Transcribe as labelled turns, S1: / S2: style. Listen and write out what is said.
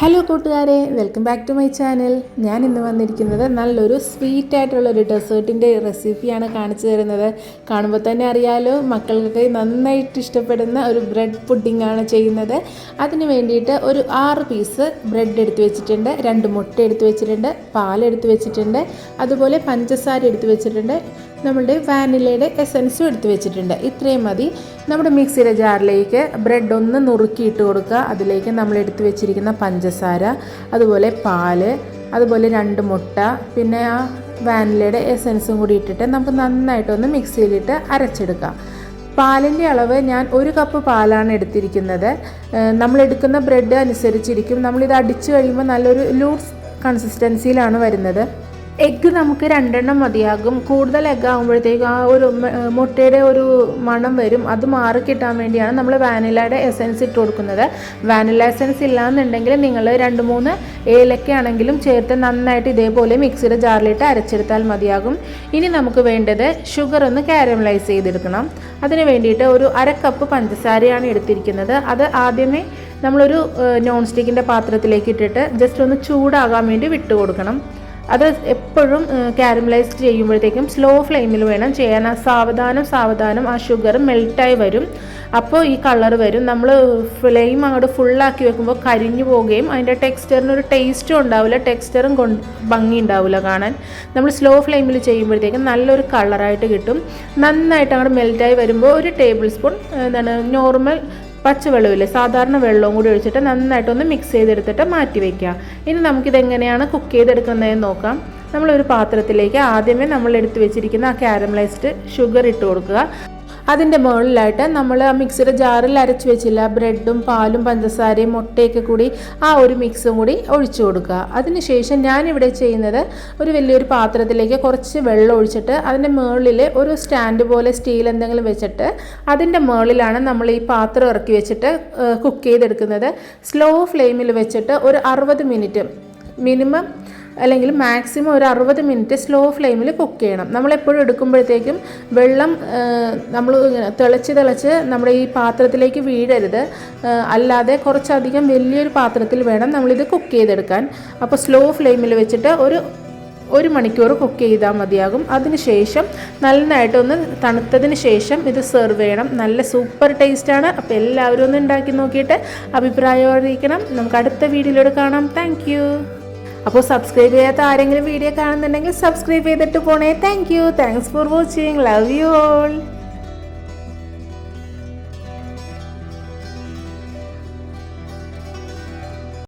S1: Hello കൂട്ടുകാരെ welcome back to my channel ഞാൻ ഇന്ന് വന്നിരിക്കുന്നത് നല്ലൊരു സ്വീറ്റ് ആയിട്ടുള്ള ഒരു ഡെസേർട്ടിന്റെ റെസിപ്പിയാണ് കാണിച്ചു തരുന്നത്. കാണുമ്പോൾ തന്നെ അറിയാലോ മക്കൾക്ക് നന്നായിട്ട് ഇഷ്ടപ്പെടുന്ന ഒരു ബ്രെഡ് പുഡിംഗ് ആണ് ചെയ്യുന്നത്. അതിന് വേണ്ടിയിട്ട് ഒരു ആറ് പീസ് ബ്രെഡ് എടുത്തു വെച്ചിട്ടുണ്ട് രണ്ട് മുട്ട എടുത്തു വെച്ചിട്ടുണ്ട് പാൽ എടുത്തു വെച്ചിട്ടുണ്ട് അതുപോലെ പഞ്ചസാര എടുത്തു വെച്ചിട്ടുണ്ട്. നമ്മളുടെ വാനിലയുടെ എസൻസും എടുത്ത് വെച്ചിട്ടുണ്ട്. ഇത്രയും മതി. നമ്മുടെ മിക്സിയുടെ ജാറിലേക്ക് ബ്രെഡ് ഒന്ന് നുറുക്കിയിട്ട് കൊടുക്കുക. അതിലേക്ക് നമ്മൾ എടുത്ത് വെച്ചിരിക്കുന്ന പഞ്ചസാര അതുപോലെ പാൽ അതുപോലെ രണ്ട് മുട്ട പിന്നെ ആ വാനിലയുടെ എസൻസും കൂടി ഇട്ടിട്ട് നമുക്ക് നന്നായിട്ടൊന്ന് മിക്സിയിലിട്ട് അരച്ചെടുക്കാം. പാലിന്റെ അളവ് ഞാൻ ഒരു കപ്പ് പാലാണ് എടുത്തിരിക്കുന്നത്. നമ്മൾ എടുക്കുന്ന ബ്രെഡ് അനുസരിച്ചിരിക്കും. നമ്മളിത് അടിച്ചു കഴിയുമ്പോൾ നല്ലൊരു ലൂസ് കൺസിസ്റ്റൻസിയിലാണ് വരുന്നത്. എഗ്ഗ് നമുക്ക് രണ്ടെണ്ണം മതിയാകും. കൂടുതൽ എഗ്ഗ് ആകുമ്പോഴത്തേക്ക് ആ ഒരു മുട്ടയുടെ ഒരു മണം വരും. അത് മാറി കിട്ടാൻ വേണ്ടിയാണ് നമ്മൾ വാനിലയുടെ എസൻസ് ഇട്ട് കൊടുക്കുന്നത്. വാനില എസൻസ് ഇല്ലാന്നുണ്ടെങ്കിൽ നിങ്ങൾ രണ്ട് മൂന്ന് ഏലക്കയാണെങ്കിലും ചേർത്ത് നന്നായിട്ട് ഇതേപോലെ മിക്സിയുടെ ജാറിലിട്ട് അരച്ചെടുത്താൽ മതിയാകും. ഇനി നമുക്ക് വേണ്ടത് ഷുഗർ ഒന്ന് കാരമലൈസ് ചെയ്തെടുക്കണം. അതിന് വേണ്ടിയിട്ട് ഒരു അര കപ്പ് പഞ്ചസാരയാണ് എടുത്തിരിക്കുന്നത്. അത് ആദ്യമേ നമ്മളൊരു നോൺ സ്റ്റിക്കിന്റെ പാത്രത്തിലേക്ക് ഇട്ടിട്ട് ജസ്റ്റ് ഒന്ന് ചൂടാകാൻ വേണ്ടി വിട്ടു കൊടുക്കണം അത് എപ്പോഴും കാരമലൈസ് ചെയ്യുമ്പോഴത്തേക്കും സ്ലോ ഫ്ലെയിമിൽ വേണം ചെയ്യാൻ. ആ സാവധാനം സാവധാനം ആ ഷുഗർ മെൽട്ടായി വരും. അപ്പോൾ ഈ കളർ വരും. നമ്മൾ ഫ്ലെയിം അങ്ങോട്ട് ഫുള്ളാക്കി വെക്കുമ്പോൾ കരിഞ്ഞു പോവുകയും അതിന്റെ ടെക്സ്ചറിന് ഒരു ടേസ്റ്റും ഉണ്ടാവില്ല. ടെക്സ്ചറും കൊണ്ട് ഭംഗി ഉണ്ടാവില്ല കാണാൻ. നമ്മൾ സ്ലോ ഫ്ലെയിമിൽ ചെയ്യുമ്പോഴത്തേക്കും നല്ലൊരു കളറായിട്ട് കിട്ടും. നന്നായിട്ട് അങ്ങോട്ട് മെൽറ്റായി വരുമ്പോൾ ഒരു ടേബിൾ സ്പൂൺ എന്താണ് നോർമൽ പച്ചവെള്ളമില്ലേ? സാധാരണ വെള്ളവും കൂടി ഒഴിച്ചിട്ട് നന്നായിട്ടൊന്ന് മിക്സ് ചെയ്തെടുത്തിട്ട് മാറ്റി വയ്ക്കുക ഇനി നമുക്കിതെങ്ങനെയാണ് കുക്ക് ചെയ്തെടുക്കുന്നതെന്ന് നോക്കാം. നമ്മളൊരു പാത്രത്തിലേക്ക് ആദ്യമേ നമ്മൾ എടുത്തു വെച്ചിരിക്കുന്ന ആ കാരമലൈസ്ഡ് ഷുഗർ ഇട്ട് കൊടുക്കുക. അതിന്റെ മുകളിലായിട്ട് നമ്മൾ ആ മിക്സിയുടെ ജാറിൽ അരച്ച് വെച്ചില്ല ബ്രെഡും പാലും പഞ്ചസാരയും മുട്ടയൊക്കെ കൂടി ആ ഒരു മിക്സും കൂടി ഒഴിച്ചു കൊടുക്കുക. അതിനുശേഷം ഞാനിവിടെ ചെയ്യുന്നത് ഒരു വലിയൊരു പാത്രത്തിലേക്ക് കുറച്ച് വെള്ളം ഒഴിച്ചിട്ട് അതിന്റെ മുകളിൽ ഒരു സ്റ്റാൻഡ് പോലെ സ്റ്റീൽ എന്തെങ്കിലും വെച്ചിട്ട് അതിന്റെ മുകളിലാണ് നമ്മൾ ഈ പാത്രം ഇറക്കി വെച്ചിട്ട് കുക്ക് ചെയ്തെടുക്കുന്നത്. സ്ലോ ഫ്ലെയിമിൽ വെച്ചിട്ട് ഒരു അറുപത് മിനിറ്റ് മിനിമം അല്ലെങ്കിൽ മാക്സിമം ഒരു അറുപത് മിനിറ്റ് സ്ലോ ഫ്ലെയിമിൽ കുക്ക് ചെയ്യണം. നമ്മളെപ്പോഴും എടുക്കുമ്പോഴത്തേക്കും വെള്ളം നമ്മൾ തിളച്ച് തിളച്ച് നമ്മുടെ ഈ പാത്രത്തിലേക്ക് വീഴരുത്. അല്ലാതെ കുറച്ചധികം വലിയൊരു പാത്രത്തിൽ വേണം നമ്മളിത് കുക്ക് ചെയ്തെടുക്കാൻ. അപ്പോൾ സ്ലോ ഫ്ലെയിമിൽ വെച്ചിട്ട് ഒരു ഒരു മണിക്കൂർ കുക്ക് ചെയ്താൽ മതിയാകും. അതിനുശേഷം നന്നായിട്ടൊന്ന് തണുത്തതിന് ശേഷം ഇത് സെർവ് ചെയ്യണം. നല്ല സൂപ്പർ ടേസ്റ്റാണ് അപ്പോൾ എല്ലാവരും ഒന്ന് ഉണ്ടാക്കി നോക്കിയിട്ട് അഭിപ്രായം അറിയിക്കണം. നമുക്ക് അടുത്ത വീഡിയോയിലൂടെ കാണാം. താങ്ക് അപ്പോൾ സബ്സ്ക്രൈബ് ചെയ്യാത്ത ആരെങ്കിലും വീഡിയോ കാണുന്നുണ്ടെങ്കിൽ സബ്സ്ക്രൈബ് ചെയ്തിട്ട് പോണേ. Thank you thanks for watching love you all